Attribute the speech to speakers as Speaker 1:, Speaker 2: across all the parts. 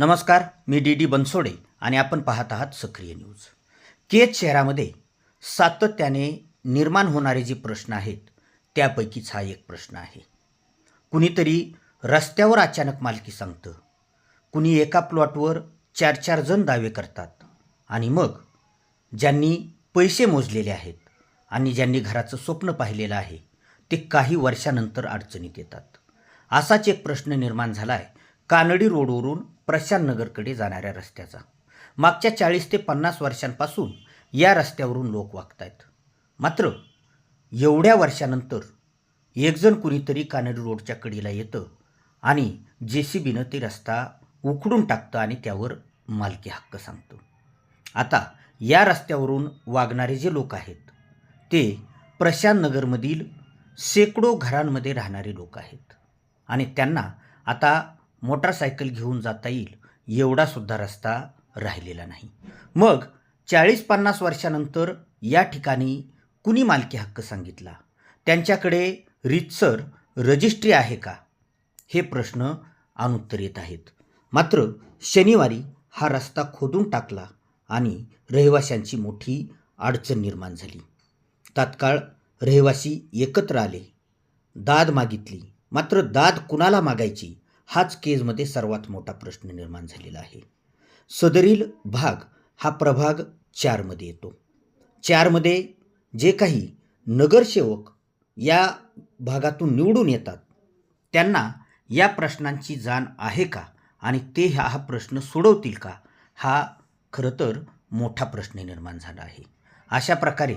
Speaker 1: नमस्कार मी D D Bansode आणि आपण पाहत आहात सक्रिय न्यूज. केज शहरामध्ये सातत्याने निर्माण होणारे जे प्रश्न आहेत त्यापैकीच हा एक प्रश्न आहे. कुणीतरी रस्त्यावर अचानक मालकी सांगतं कुणी एका प्लॉटवर चार चार जण दावे करतात आणि मग ज्यांनी पैसे मोजलेले आहेत आणि ज्यांनी घराचं स्वप्न पाहिलेलं आहे ते काही वर्षानंतर अडचणीत येतात. असाच एक प्रश्न निर्माण झाला आहे कानडी रोडवरून प्रशांत नगरकडे जाणाऱ्या रस्त्याचा. मागच्या चाळीस ते पन्नास वर्षांपासून या रस्त्यावरून लोक वागत आहेत मात्र एवढ्या वर्षानंतर एकजण कुणीतरी कानडी रोडच्या कडीला येतं आणि जे सी बीनं ते रस्ता उखडून टाकतं आणि त्यावर मालकी हक्क सांगतं. आता या रस्त्यावरून वागणारे जे लोक आहेत ते प्रशांत नगरमधील शेकडो घरांमध्ये राहणारे लोक आहेत. आणि त्यांना आता मोटारसायकल घेऊन जाता येईल एवढासुद्धा रस्ता राहिलेला नाही. मग चाळीस पन्नास वर्षानंतर या ठिकाणी कुणी मालकी हक्क सांगितला? त्यांच्याकडे रितसर रजिस्ट्री आहे का? हे प्रश्न अनुत्तर येत आहेत. मात्र शनिवारी हा रस्ता खोदून टाकला आणि रहिवाशांची मोठी अडचण निर्माण झाली. तात्काळ रहिवासी एकत्र आले. दाद मागितली. मात्र दाद कुणाला मागायची? हाच केजमध्ये सर्वात मोठा प्रश्न निर्माण झालेला आहे. सदरील भाग हा प्रभाग चारमध्ये येतो. चारमध्ये जे काही नगरसेवक या भागातून निवडून येतात त्यांना या प्रश्नांची जाण आहे का आणि ते हा हा प्रश्न सोडवतील का हा खरं तर मोठा प्रश्न निर्माण झाला आहे. अशा प्रकारे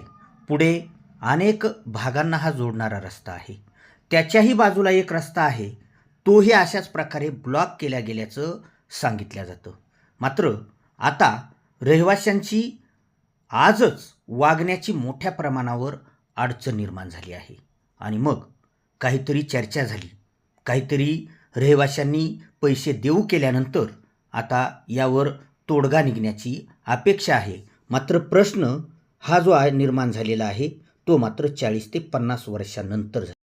Speaker 1: पुढे अनेक भागांना हा जोडणारा रस्ता आहे. त्याच्याही बाजूला एक रस्ता आहे तोही अशाच प्रकारे ब्लॉक केल्या गेल्याचं सांगितलं जातं. मात्र आता रहिवाशांची आजच वागण्याची मोठ्या प्रमाणावर अडचण निर्माण झाली आहे. आणि मग काहीतरी चर्चा झाली. काहीतरी रहिवाशांनी पैसे देऊ केल्यानंतर आता यावर तोडगा निघण्याची अपेक्षा आहे. मात्र प्रश्न हा जो आहे निर्माण झालेला आहे तो मात्र चाळीस ते पन्नास वर्षानंतर झाला.